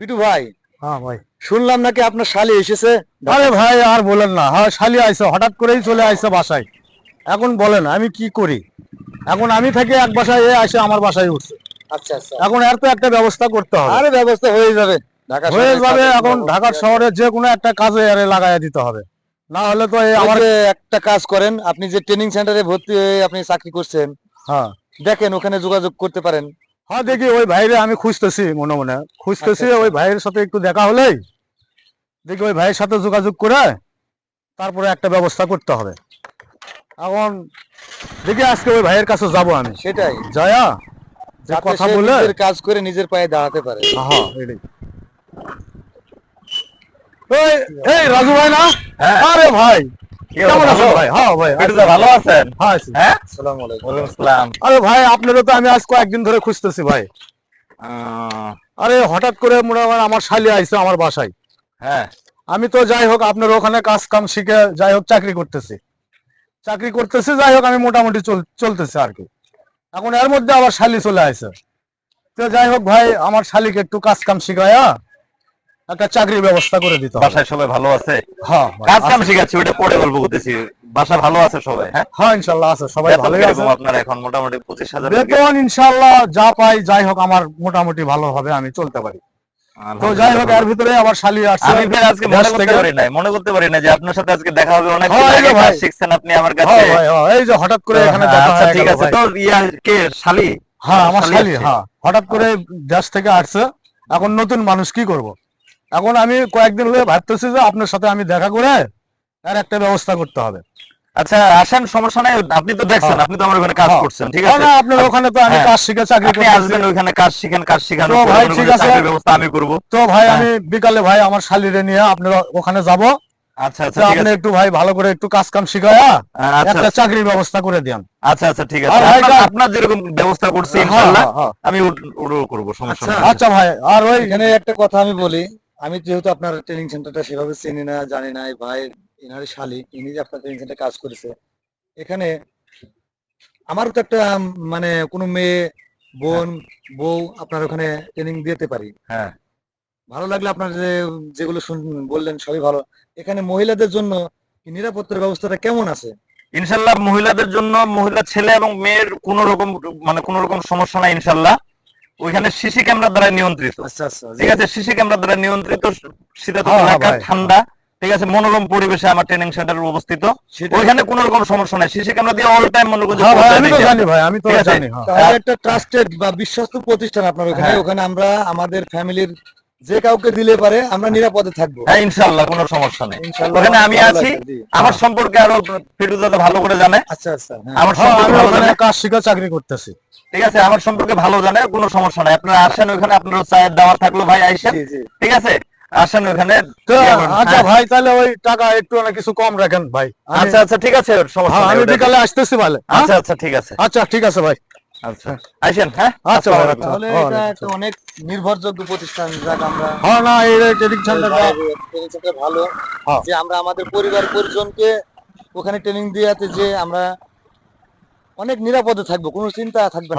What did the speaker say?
পিটু ভাই হ্যাঁ ভাই। শুনলাম নাকি আপনার শালি এসেছে? আরে ভাই আর বলেন না। হ্যাঁ শালি আইসে হঠাৎ করেই চলে আইসে বাসায়। এখন বলেন আমি কি করি? এখন আমি থাকি এক বাসায় এ আসে আমার বাসায় উঠছে। আচ্ছা আচ্ছা। এখন এর তো একটা ব্যবস্থা করতে হবে। আরে ব্যবস্থা হয়ে যাবে। হয়ে যাবে এখন ঢাকার শহরে যে কোনো একটা কাজে আরে লাগাইয়া দিতে হবে। না হলে তো আমার একটা কাজ করেন আপনি যে ট্রেনিং সেন্টারে ভর্তি হয়ে আপনি চাকরি করছেন হ্যাঁ। দেখেন ওখানে যোগাযোগ করতে পারেন। হ্যাঁ দেখি ওই ভাইরে আমি খুঁজতেছি মনে মনে। খুঁজতেছি আচ্ছা, আচ্ছা। ওই ভাইয়ের সাথে একটু দেখা হলেই। দেখি ওই ভাইয়ের সাথে যোগাযোগ করে তারপরে একটা ব্যবস্থা করতে হবে। এখন দেখি আজকে ওই ভাইয়ের কাছে যাব আমি। সেটাই। যায়া যে কথা বলে নিজের কাজ করে নিজের পায়ে দাঁড়াতে পারে। হ্যাঁ এটাই ওই এই রাজু ভাই না? হ্যাঁ। আরে ভাই? কেমন আছেন ভাই হ্যাঁ ভাই ভালো আছেন? হ্যাঁ হ্যাঁ? আসসালামু আলাইকুম। আসসালাম। আরে ভাই আপনারও তো আমি আজ কয়েকদিন ধরে খুঁজতেছি ভাই। আরে হঠাৎ করে মনে হয় আমার শালি আইছে আমার বাসায়। হ্যাঁ। আমি তো যাই হোক আপনার ওখানে কাজ কাম শিখে যাই হোক চাকরি করতেছি। চাকরি করতেছি যাই হোক আমি মোটামুটি চল- চলতেছি আর কি। এখন এর মধ্যে আবার শালি চলে আসে তো যাই হোক ভাই আমার শালিকে একটু কাজ কাম শিখায়া একটা চাকরির ব্যবস্থা করে দিতে বাসায় সবাই ভালো আছে? হ্যাঁ কাজ কাম আছে। শিখাচ্ছি ওটা পরে গল্প করতেছি। বাসা ভালো আছে সবাই হ্যাঁ? হ্যাঁ ইনশাল্লাহ আছে সবাই ভালো আছে। আপনার এখন? মোটামুটি পঁচিশ হাজার বেতন ইনশাল্লাহ যা পাই যাই হোক আমার মোটামুটি ভালো হবে আমি চলতে পারি। তো যাই হোক এর ভিতরে আবার শালি আসছে। আমি ফের আজকে মনে করতে পারি নাই মনে করতে পারি না যে আপনার সাথে আজকে দেখা হবে অনেক হ্যাঁ, ভাই। শিখছেন আপনি আমার কাছে। হ্যাঁ হ্যাঁ, এই যে হঠাৎ করে এখানে দেখা আচ্ছা হয়ে ঠিক আছে। তো ইয়া কে? শালি? হ্যাঁ আমার শালি হ্যাঁ। হঠাৎ করে দেশ থেকে আসছে। এখন নতুন মানুষ কি করব? এখন আমি কয়েকদিন হলে ভাবতেছি যে আপনার সাথে আমি দেখা করে আর একটা ব্যবস্থা করতে হবে আচ্ছা আসেন সমস্যা নাই আপনি তো দেখছেন হ্যাঁ। আপনি তো আমার ওখানে কাজ হ্যাঁ। করছেন ঠিক আছে না আপনার ওখানে তো আমি হ্যাঁ। কাজ শিখে চাকরি আপনি আসবেন কাজ শিখেন কাজ শিখানোর তো ভাই, ঠিক আছে। ব্যবস্থা আমি করব তো ভাই। আমি বিকালে ভাই আমার শালিরে নিয়ে আপনার ওখানে যাব আচ্ছা আচ্ছা আপনি একটু ভাই ভালো করে একটু কাজ কাম শিখায়া আচ্ছা একটা চাকরির ব্যবস্থা করে দিন আচ্ছা আচ্ছা ঠিক আছে আপনার- যেরকম ব্যবস্থা করছি ইনশাআল্লাহ। আমি ওটাও করব সমস্যা আচ্ছা, আচ্ছা ভাই আর ওই এখানে একটা কথা আমি বলি আমি যেহেতু আপনার ট্রেনিং সেন্টারটা সেভাবে চিনি না জানি না ভাই ইনার শালি ইনি যে আপনার ট্রেনিং সেন্টারে কাজ করেছে। এখানে আমারও তো একটা মানে কোনো মেয়ে বোন বউ আপনার ওখানে ট্রেনিং দিতে পারি। হ্যাঁ। ভালো লাগলে আপনার যে যেগুলো শুন বললেন সবই ভালো। এখানে মহিলাদের জন্য নিরাপত্তার ব্যবস্থাটা কেমন আছে? ইনশাল্লাহ মহিলাদের জন্য মহিলা ছেলে এবং মেয়ের কোন রকম মানে কোন রকম সমস্যা নাই ইনশাল্লাহ। ওইখানে সিসি ক্যামেরা দ্বারা নিয়ন্ত্রিত। আচ্ছা আচ্ছা ঠিক আছে সিসি ক্যামেরা দ্বারা নিয়ন্ত্রিত শীতাতপ হ্যাঁ, হ্যাঁ, এলাকা ঠান্ডা। ঠিক আছে মনোরম পরিবেশে আমার ট্রেনিং সেন্টার অবস্থিত। সেটা ওইখানে কোন রকম সমস্যা নাই। সিসি ক্যামেরা দিয়ে অল টাইম মনে করছে হ্যাঁ ভাই আমি তো পৌঁছায় জানি ভাই আমি তো জানি হ্যাঁ। একটা ট্রাস্টেড বা বিশ্বস্ত প্রতিষ্ঠান আপনার ওখানে। ওখানে আমরা আমাদের ফ্যামিলির যে কাউকে দিলে পারে আমরা নিরাপদে থাকব। হ্যাঁ ইনশাল্লাহ কোনো সমস্যা নেই। ওখানে আমি আছি। আমার সম্পর্কে আরও ফিরুজাদা ভালো করে জানে। আচ্ছা আচ্ছা হ্যাঁ। আমার হ্যাঁ সম্পর্কে ভালো কাজ শিখে চাকরি করতেছি। ঠিক আছে আমার সম্পর্কে ভালো জানে কোনো সমস্যা নাই। আপনারা আসেন ওখানে আপনার চায়ের দাওয়া থাকল ভাই আইসেন। ঠিক আছে আসেন ওখানে তো আচ্ছা হ্যাঁ। ভাই তাহলে ওই টাকা একটু না কিছু কম রাখেন ভাই। আচ্ছা আচ্ছা ঠিক আছে সমস্যা হ্যাঁ, আমি ওটা- বিকালে আসতেছি ভাই। হ্যাঁ? আচ্ছা আচ্ছা ঠিক আছে। আচ্ছা ঠিক আছে ভাই। আচ্ছা। হ্যাঁ? আচ্ছা আচ্ছা তাহলে এটা। একটা অনেক নির্ভরযোগ্য প্রতিষ্ঠান যাক আমরা হ্যাঁ না এই ট্রেনিং সেন্টারটা ট্রেনিং সেন্টার ভালো। হ্যাঁ। যে আমরা আমাদের পরিবার পরিজনকে ওখানে ট্রেনিং দিয়ে যে আমরা অনেক নিরাপদে থাকব কোনো চিন্তা থাকবে না।